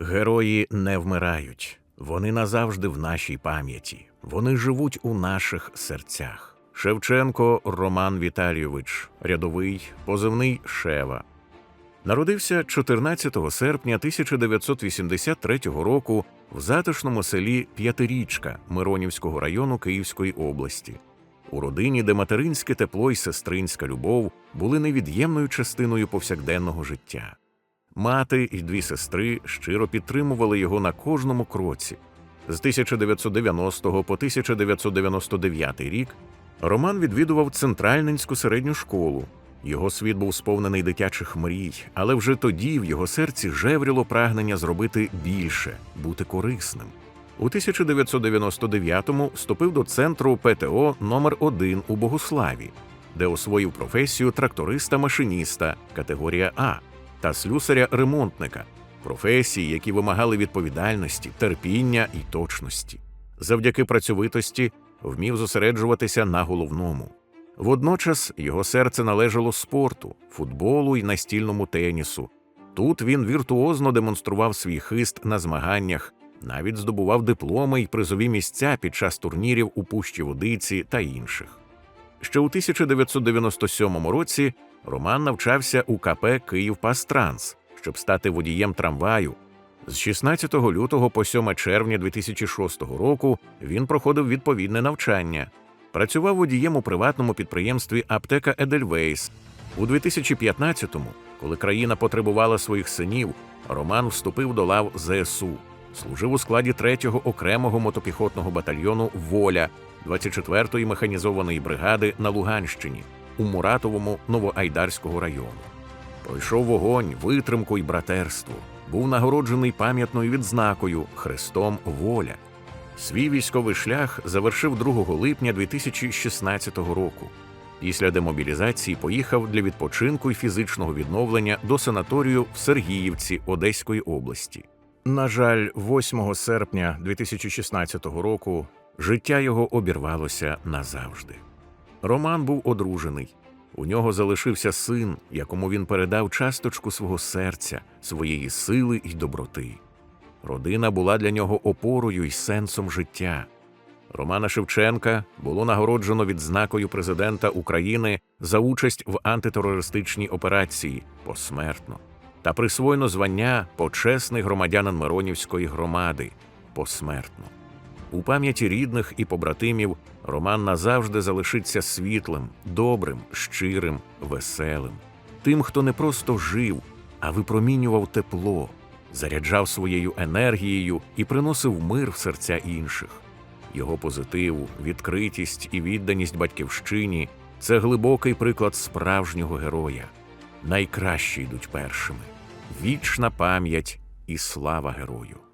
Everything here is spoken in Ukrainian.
Герої не вмирають. Вони назавжди в нашій пам'яті. Вони живуть у наших серцях. Шевченко Роман Віталійович, рядовий, позивний Шева. Народився 14 серпня 1983 року в затишному селі П'ятирічка Миронівського району Київської області. У родині, де материнське тепло і сестринська любов були невід'ємною частиною повсякденного життя. Мати і дві сестри щиро підтримували його на кожному кроці. З 1990 по 1999 рік Роман відвідував Центральненську середню школу. Його світ був сповнений дитячих мрій, але вже тоді в його серці жевріло прагнення зробити більше, бути корисним. У 1999-му вступив до центру ПТО номер 1 у Богославі, де освоїв професію тракториста-машиніста категорія А та слюсаря-ремонтника, професії, які вимагали відповідальності, терпіння і точності. Завдяки працьовитості вмів зосереджуватися на головному. Водночас його серце належало спорту, футболу і настільному тенісу. Тут він віртуозно демонстрував свій хист на змаганнях, навіть здобував дипломи й призові місця під час турнірів у Пущі Водиці та інших. Ще у 1997 році Роман навчався у КП «Київпастранс», щоб стати водієм трамваю. З 16 лютого по 7 червня 2006 року він проходив відповідне навчання. Працював водієм у приватному підприємстві Аптека Едельвейс. У 2015-му, коли країна потребувала своїх синів, Роман вступив до лав ЗСУ. Служив у складі 3-го окремого мотопіхотного батальйону Воля 24-ї механізованої бригади на Луганщині у Муратовому Новоайдарського району. Пройшов вогонь, витримку і братерство. Був нагороджений пам'ятною відзнакою Хрестом Воля. Свій військовий шлях завершив 2 липня 2016 року. Після демобілізації поїхав для відпочинку і фізичного відновлення до санаторію в Сергіївці Одеської області. На жаль, 8 серпня 2016 року життя його обірвалося назавжди. Роман був одружений. У нього залишився син, якому він передав часточку свого серця, своєї сили й доброти. Родина була для нього опорою й сенсом життя. Романа Шевченка було нагороджено відзнакою президента України за участь в антитерористичній операції посмертно та присвоєно звання почесний громадянин Миронівської громади посмертно. У пам'яті рідних і побратимів Роман назавжди залишиться світлим, добрим, щирим, веселим, тим, хто не просто жив, а випромінював тепло, заряджав своєю енергією і приносив мир в серця інших. Його позитив, відкритість і відданість батьківщині це глибокий приклад справжнього героя. Найкращі йдуть першими. Вічна пам'ять і слава герою.